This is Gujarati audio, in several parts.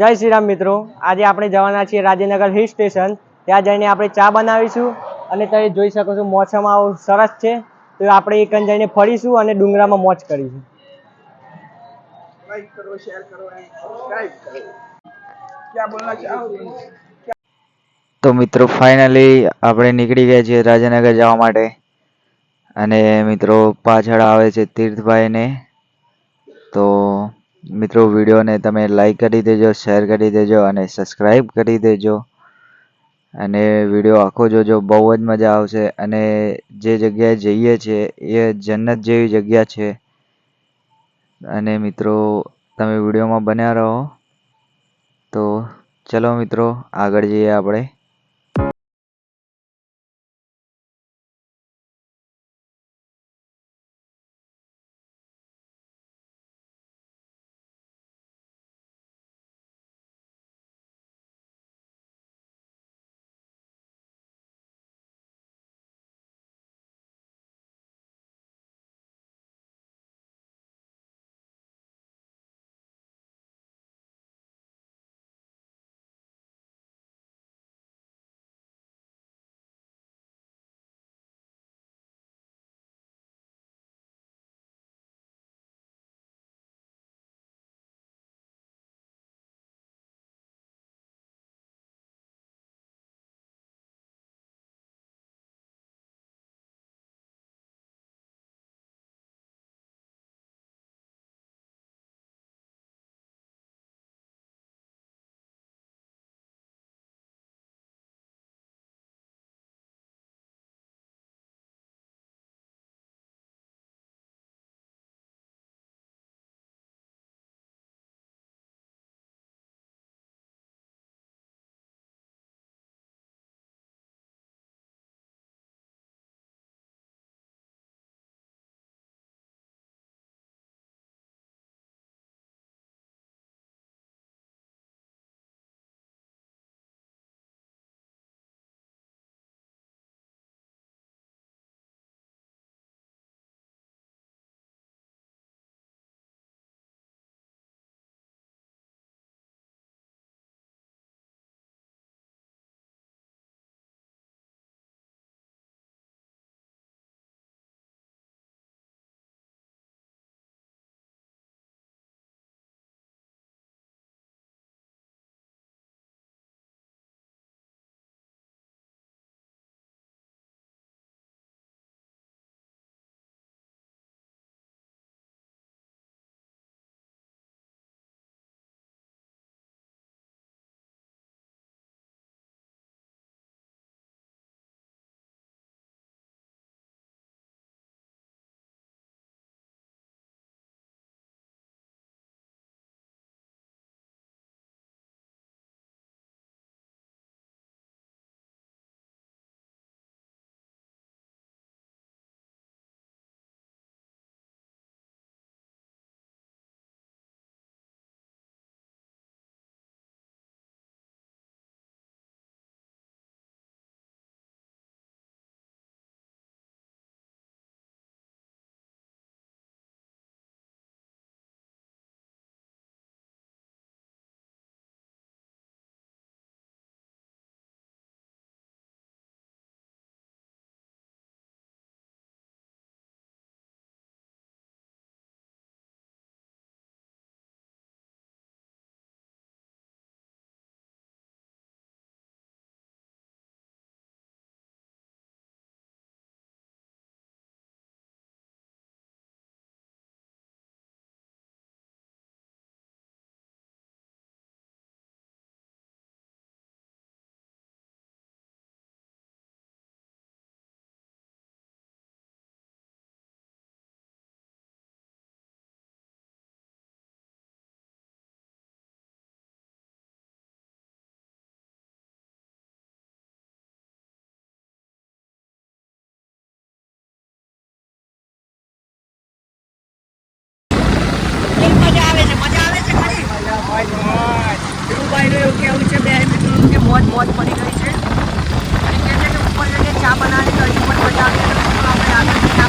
જય શ્રી રામ મિત્રો. આજે આપણે જવાના છીએ રાજીનગર હિલ સ્ટેશન. ત્યાં જઈને આપણે ચા બનાવીશું અને તમે જોઈ શકો છો મોસમ આવો સરસ છે. તો આપણે એક જઈને ફરીશું અને ડુંગરામાં મોજ કરીશું. તો મિત્રો ફાઇનલી આપણે નીકળી ગયા છીએ રાજાનગર જવા માટે. અને મિત્રો પાછળ આવે છે તીર્થભાઈને. તો મિત્રો, વિડીયોને તમે લાઈક કરી દેજો શેર કરી દેજો અને સબસ્ક્રાઈબ કરી દેજો. અને વીડિયો આખો જોજો, બહુ જ મજા આવશે. અને જે જગ્યાએ જઈએ છીએ, એ જન્નત જેવી જગ્યા છે. અને મિત્રો, તમે વિડીયોમાં બન્યા રહો. તો ચલો મિત્રો, આગળ જઈએ આપણે. કે મોજ મોજ પડી ગઈ છે. અને કે ઉપર જઈને ચા બનાવી તો હજી પણ મજા આવે આપણે આગળ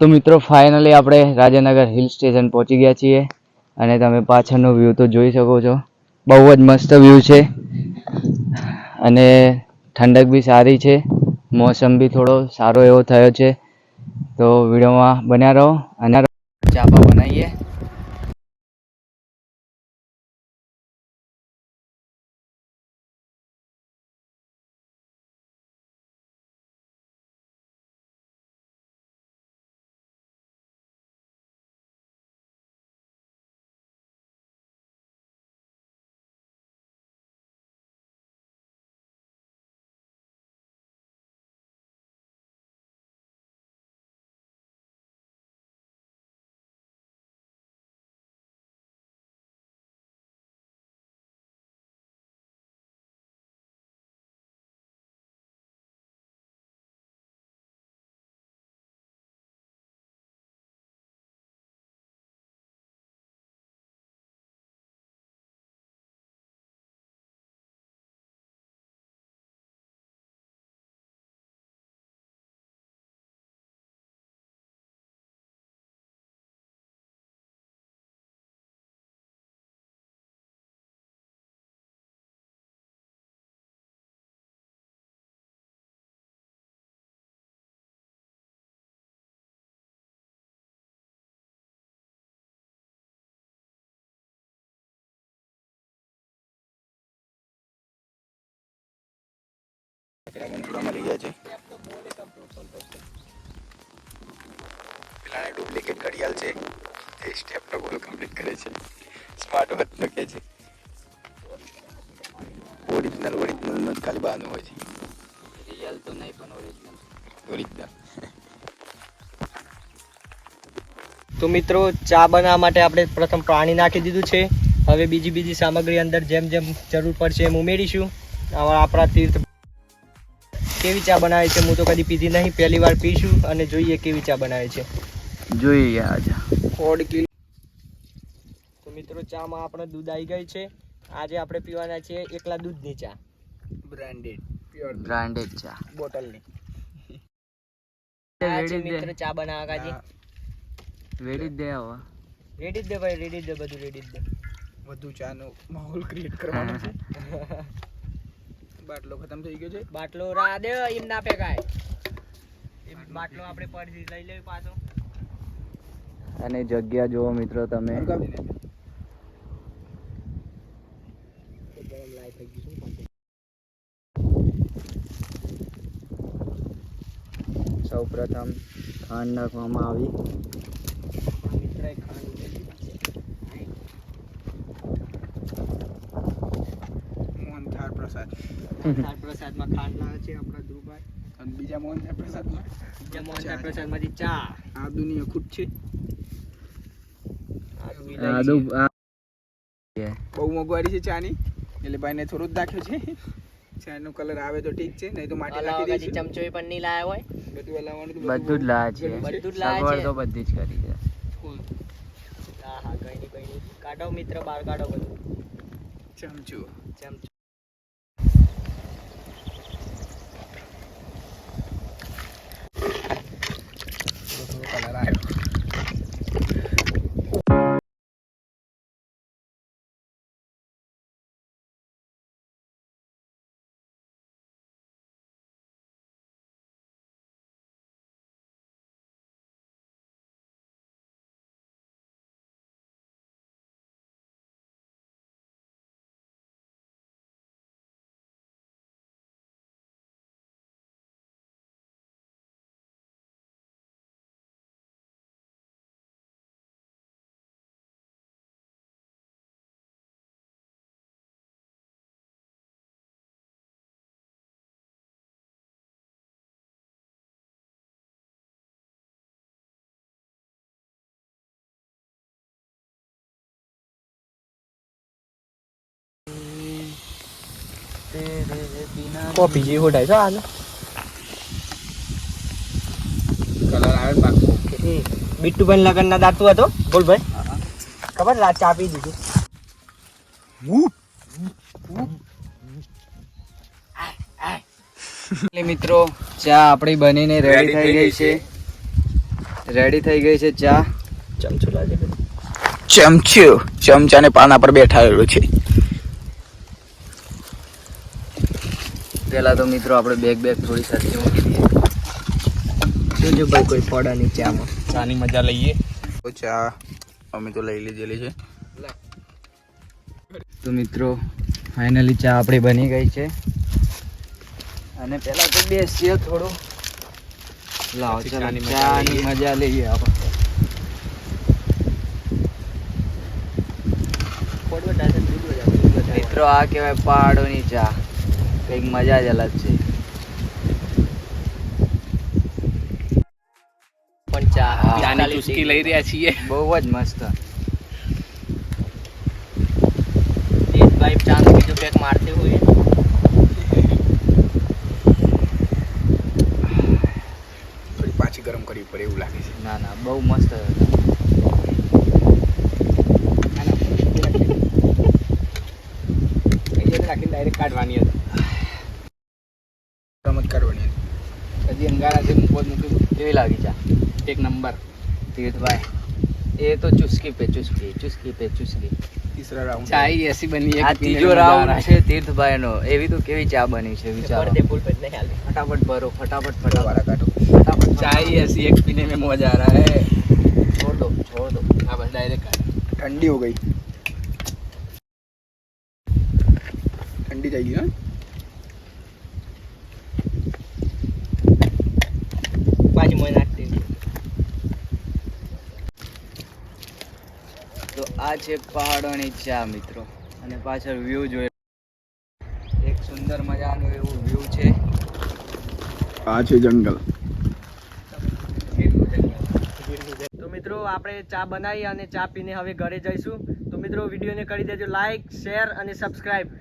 તો મિત્રો ફાઇનલી આપણે રાજાનગર હિલ સ્ટેશન પહોંચી ગયા છીએ અને તમે પાછળનો વ્યૂ તો જોઈ શકો છો. બહુ જ મસ્ત વ્યૂ છે અને ઠંડક બી સારી છે. મોસમ બી થોડો સારો એવો થયો છે. તો વિડીયોમાં બન્યા રહો અને ચાપા બનાવીએ. તો મિત્રો, ચા બનાવવા માટે આપણે પ્રથમ પાણી નાખી દીધું છે. હવે બીજી બીજી સામગ્રી અંદર જેમ જેમ જરૂર પડશે એમ ઉમેરીશું. આપણા તીર્થ કેવી ચા બનાવે છે? હું તો કદી પીધી નહીં. પહેલી વાર પીશું અને જોઈએ કેવી ચા બનાવે છે. જોઈએ આજે ફોડ કિલો. તો મિત્રો ચામાં આપણે દૂધ આવી ગઈ છે. આજે આપણે પીવાના છે એકલા દૂધની ચા. બ્રાન્ડેડ પ્યોર બ્રાન્ડેડ ચા. બોટલની. મિત્રો ચા બનાવવા કાજી. રેડી દે હવે. રેડી જ દે ભાઈ રેડી દે બધું રેડી જ દે. વધુ ચાનો માહોલ ક્રિએટ કરવાનો છે. બાટલો ખતમ થઈ ગયો છે. બાટલો રા એમ ના ફેંકાય. બાટલો આપણે પરથી લઈ લેવી પાછો. અને જગ્યા જુઓ મિત્રો તમે. સૌ પ્રથમ ખાંડ નાખવામાં આવી. મિત્ર ખાંડ ઉમેરી દીધી છે. મોહનથાળ પ્રસાદ થાળ પ્રસાદમાં ખાંડ લાવે છે આપણા ધ્રુવભાઈ. અને બીજા મોહનથાળ પ્રસાદમાં બીજા મોહનથાળ પ્રસાદમાંથી ચા. આદુની અખૂટ છે. ઇલાયચી. આ બહુ મોંઘવારી છે ચાની. એટલે ભાઈને થોડું જ નાખ્યું છે. ચાનો કલર આવે તો ઠીક છે નહીં તો માટી નાખી કદી ચમચો પણ નહીં લાયા હોય. બધું હલાવવાનું તો બધું જ લાયા છે. બધું જ લાયા છે. તો બધી જ કરી છે. હા હા કઈ નહીં કઈ નહીં કાઢો મિત્ર બહાર કાઢો બધું. ચમચો. ચમચો. કોફી જેવી હોટાય છો આનો કલર આવે ને પાકું બિટ્ટુભાઈ લગન ના દાતું હતો બોલ ભાઈ ખબર રાત ચા પી દીધી એટલે મિત્રો ચા આપણી બનીને રેડી થઈ ગઈ છે. રેડી થઈ ગઈ છે ચા. ચમચો લાગે ચમચો ચમચાને પાના પર બેઠાયેલો છે. પેલા તો મિત્રો આપણે બેગ બેગ થોડી સરખી મૂકી દઈએ. જોજો ભાઈ કોઈ પડે નહીં ચામાં ચાની મજા લઈએ. તો ચા અમે તો લઈ લીધેલી છે. તો મિત્રો ફાઇનલી ચા આપણી બની ગઈ છે. અને પેલા તો બેસીએ થોડું. લાવો ચાલો ચાની મજા ચાની લઈએ. મજા લઈએ આપણે. મિત્રો આ કહેવાય પહાડોની ચા. કંઈક મજા જ અલગ છે. પણ ચા. ચાની ચુસ્કી લઈ રહ્યા છીએ. બહુ જ મસ્ત. ભાઈ ચાનો બીજો પેક મારતે હોય. થોડી પાછી ગરમ કરવી પડે એવું લાગે છે. ના ના બહુ મસ્ત રાખીને ડાયરેક્ટ કાઢવાની હતી રમત કરવાની હજી અંગારા છે મૂકો મૂકી કેવી લાગી ચા એક નંબર. તીર્થભાઈ એ તો ચુસ્કી પે ચુસ્કી ચુસ્કી પે ચુસ્કી. તીસરા રાઉન્ડ ચા એસી બની આ ત્રીજો રાઉન્ડ છે તીર્થભાઈનો એવી તો કેવી ચા બની છે વિચારો. ફટાફટ ભરો ફટાફટ ફટાફટ. કાઢો. ફટાફટ ચા એસી એક પીને મેં મજા આ રહા હે. છોડ દો છોડ દો. આ બસ ડાયરેક્ટ ઠંડી હો ગઈ. ઠંડી થઈ ગઈ હા. છે પહાડોની ચા મિત્રો. અને પાછળ વ્યૂ જોઈ એક સુંદર મજાનું એવું વ્યૂ છે. આ છે જંગલ. તો મિત્રો આપણે ચા બનાવી અને ચા પીને હવે ઘરે જઈશું. તો મિત્રો વિડીયોને કરી દેજો લાઈક શેર અને સબસ્ક્રાઇબ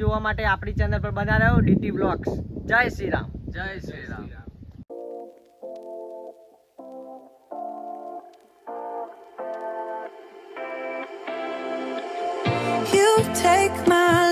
જોવા માટે આપણી ચેનલ પર બના રહ્યો ડીટી બ્લોગ્સ. જય શ્રી રામ. જય શ્રી રામ. take my